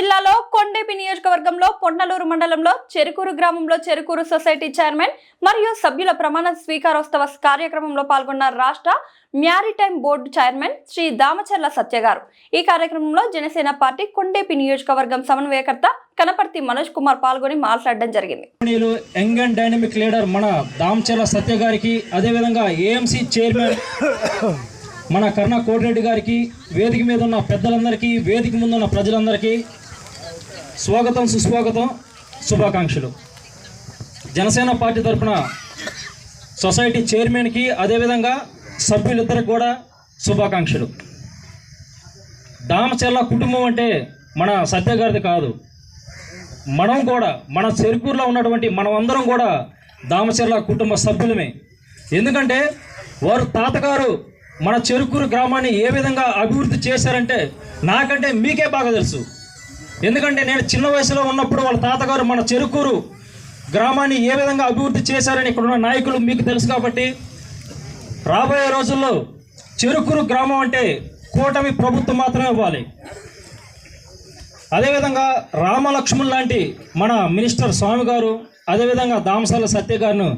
జిల్లాలో కొండేపి నియోజకవర్గంలో పొన్నలూరు మండలంలో చెరుకూరు గ్రామంలో చెరుకూరు సొసైటీ చైర్మన్ మరియు సభ్యుల ప్రమాణ స్వీకారోత్సవ కార్యక్రమంలో పాల్గొన్న రాష్ట్ర maritime board chairman Shri Damacharla Satya గారు. ఈ కార్యక్రమంలో జనసేన పార్టీ కొండేపి నియోజకవర్గం సమన్వయకర్త కనపర్తి మనోజ్ కుమార్ పాల్గొని మాట్లాడడం జరిగింది. యంగ్ అండ్ డైనమిక్ లీడర్ మన దామచర్ల సత్య గారికి అదేవిధంగా ఏఎంసీ చైర్మన్ మన కర్ణ కోటిరెడ్డి గారికి వేదిక మీద ఉన్న పెద్దలందరికీ వేదిక ముందున్న ప్రజలందరికీ స్వాగతం సుస్వాగతం శుభాకాంక్షలు. జనసేన పార్టీ తరఫున సొసైటీ చైర్మన్కి అదేవిధంగా సభ్యులిద్దరికి కూడా శుభాకాంక్షలు. దామచర్ల కుటుంబం అంటే మన సత్య గారిది కాదు. మనం కూడా మన చెరుకూరులో ఉన్నటువంటి మనమందరం కూడా దామచర్ల కుటుంబ సభ్యులమే. ఎందుకంటే వారు తాతగారు మన చెరుకూరు గ్రామాన్ని ఏ విధంగా అభివృద్ధి చేశారంటే నాకంటే మీకే బాగా తెలుసు. ఎందుకంటే నేను చిన్న వయసులో ఉన్నప్పుడు వాళ్ళ తాతగారు మన చెరుకూరు గ్రామాన్ని ఏ విధంగా అభివృద్ధి చేశారని ఇక్కడ ఉన్న నాయకులు మీకు తెలుసు కాబట్టి రాబోయే రోజుల్లో చెరుకూరు గ్రామం అంటే కూటమి ప్రభుత్వం మాత్రమే ఇవ్వాలి. అదేవిధంగా రామలక్ష్మణ్ లాంటి మన మినిస్టర్ స్వామి గారు అదేవిధంగా దామసాల సత్య గారిను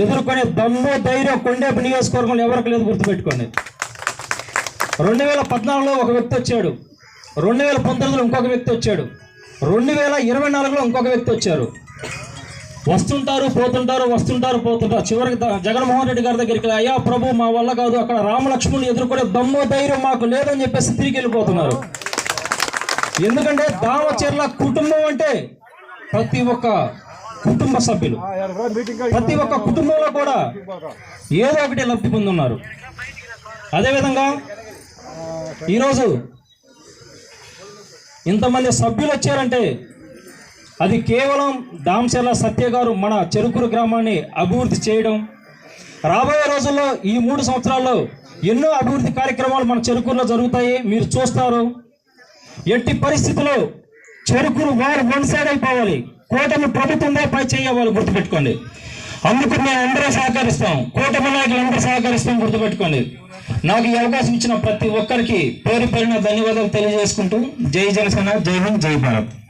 ఎదుర్కొనే దమ్ము ధైర్యం కొండేపు నియోజకవర్గంలో ఎవరికి లేదు గుర్తుపెట్టుకోండి. రెండు వేల పద్నాలుగులో ఒక వ్యక్తి వచ్చాడు. రెండు వేల పంతొమ్మిదిలో ఇంకొక వ్యక్తి వచ్చాడు. రెండు వేల ఇరవై నాలుగులో ఇంకొక వ్యక్తి వచ్చారు. వస్తుంటారు పోతుంటారు వస్తుంటారు పోతుంటారు. చివరికి జగన్మోహన్ రెడ్డి గారి దగ్గరికి అయ్యా ప్రభు మా వల్ల కాదు. అక్కడ రామలక్ష్మణులు ఎదుర్కొనే దమ్ము ధైర్యం మాకు లేదని చెప్పేసి తిరిగి వెళ్ళిపోతున్నారు. ఎందుకంటే దామచర్ల కుటుంబం అంటే ప్రతి ఒక్క కుటుంబ సభ్యులు. ప్రతి ఒక్క కుటుంబంలో కూడా ఏదో ఒకటి లబ్ధి పొందున్నారు. అదేవిధంగా ఈరోజు ఇంతమంది సభ్యులు వచ్చారంటే అది కేవలం దామచర్ల సత్య గారు మన చెరుకురు గ్రామాన్ని అభివృద్ధి చేయడం. రాబోయే రోజుల్లో ఈ మూడు సంవత్సరాల్లో ఎన్నో అభివృద్ధి కార్యక్రమాలు మన చెరుకురులో జరుగుతాయి. మీరు చూస్తారు. ఎట్టి పరిస్థితుల్లో చెరుకురు వారు వన్ సైడ్ అయిపోవాలి. కూటమి ప్రభుత్వంలో పై చేయవాలి గుర్తుపెట్టుకోండి. అందుకు మేము అందరూ సహకరిస్తాం. కూటమి నాయకులు అందరూ సహకరిస్తాం గుర్తుపెట్టుకోండి. నాకు ఈ అవకాశం ఇచ్చిన ప్రతి ఒక్కరికి పేరు పేరున ధన్యవాదాలు తెలియజేసుకుంటూ జై జనసేన జై హింద్ జై భారత్.